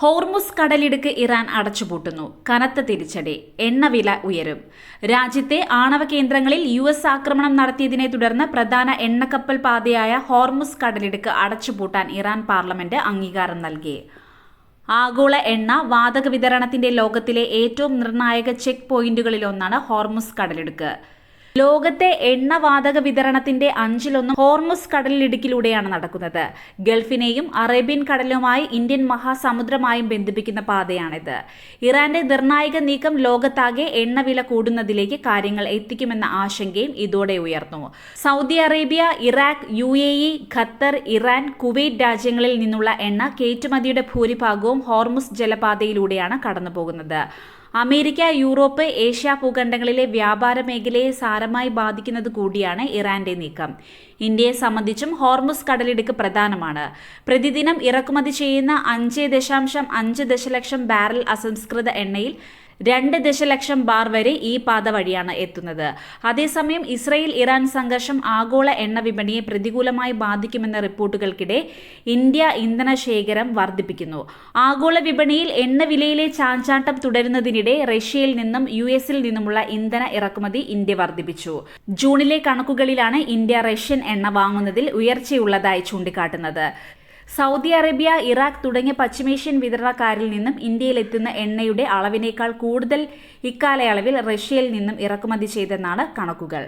Hormuz കടലിടുക്ക് Iran അടച്ചുപൂട്ടുന്നു. കനത്ത തിരിച്ചടി. എണ്ണവില ഉയരും. രാജ്യത്തെ ആണവ കേന്ദ്രങ്ങളിൽ യു എസ് ആക്രമണം നടത്തിയതിനെ തുടർന്ന് പ്രധാന എണ്ണക്കപ്പൽ പാതയായ ഹോർമുസ് കടലിടുക്ക് അടച്ചുപൂട്ടാൻ ഇറാൻ പാർലമെന്റ് അംഗീകാരം നൽകി. ആഗോള എണ്ണ വാതക വിതരണത്തിന്റെ ലോകത്തിലെ ഏറ്റവും നിർണായക ചെക്ക് പോയിന്റുകളിലൊന്നാണ് ഹോർമുസ് കടലിടുക്ക്. ലോകത്തെ എണ്ണവാതക വിതരണത്തിന്റെ അഞ്ചിലൊന്നും ഹോർമുസ് കടലിടുക്കിലൂടെയാണ് നടക്കുന്നത്. ഗൾഫിനെയും അറേബ്യൻ കടലുമായി ഇന്ത്യൻ മഹാസമുദ്രമായും ബന്ധിപ്പിക്കുന്ന പാതയാണിത്. ഇറാന്റെ നിർണായക നീക്കം ലോകത്താകെ എണ്ണവില കൂടുന്നതിലേക്ക് കാര്യങ്ങൾ എത്തിക്കുമെന്ന ആശങ്കയും ഇതോടെ ഉയർന്നു. Saudi Arabia Iraq U Qatar Iran Kuwait രാജ്യങ്ങളിൽ നിന്നുള്ള എണ്ണ കയറ്റുമതിയുടെ ഭൂരിഭാഗവും ഹോർമുസ് ജലപാതയിലൂടെയാണ് കടന്നുപോകുന്നത്. അമേരിക്ക യൂറോപ്പ് ഏഷ്യ ഭൂഖണ്ഡങ്ങളിലെ വ്യാപാര മേഖലയെ സാരമായി ബാധിക്കുന്നത് കൂടിയാണ് ഇറാന്റെ നീക്കം. ഇന്ത്യയെ സംബന്ധിച്ചും ഹോർമുസ് കടലിടുക്ക് പ്രധാനമാണ്. പ്രതിദിനം ഇറക്കുമതി ചെയ്യുന്ന അഞ്ച് ദശാംശം അഞ്ച് ദശലക്ഷം ബാരൽ അസംസ്കൃത എണ്ണയിൽ രണ്ട് ദശലക്ഷം ബാർ വരെ ഈ പാത വഴിയാണ് എത്തുന്നത്. അതേസമയം ഇസ്രയേൽ ഇറാൻ സംഘർഷം ആഗോള എണ്ണ വിപണിയെ പ്രതികൂലമായി ബാധിക്കുമെന്ന റിപ്പോർട്ടുകൾക്കിടെ ഇന്ത്യ ഇന്ധന ശേഖരം വർദ്ധിപ്പിക്കുന്നു. ആഗോള വിപണിയിൽ എണ്ണ വിലയിലെ ചാഞ്ചാട്ടം തുടരുന്നതിനിടെ റഷ്യയിൽ നിന്നും യു എസിൽ നിന്നുമുള്ള ഇന്ധന ഇറക്കുമതി ഇന്ത്യ വർദ്ധിപ്പിച്ചു. ജൂണിലെ കണക്കുകളിലാണ് ഇന്ത്യ റഷ്യൻ എണ്ണ വാങ്ങുന്നതിൽ ഉയർച്ചയുള്ളതായി ചൂണ്ടിക്കാട്ടുന്നത്. സൗദി അറേബ്യ ഇറാഖ് തുടങ്ങിയ പശ്ചിമേഷ്യൻ വിതരണക്കാരിൽ നിന്നും ഇന്ത്യയിലെത്തുന്ന എണ്ണയുടെ അളവിനേക്കാൾ കൂടുതൽ ഇക്കാലയളവിൽ റഷ്യയിൽ നിന്നും ഇറക്കുമതി ചെയ്തെന്നാണ് കണക്കുകൾ.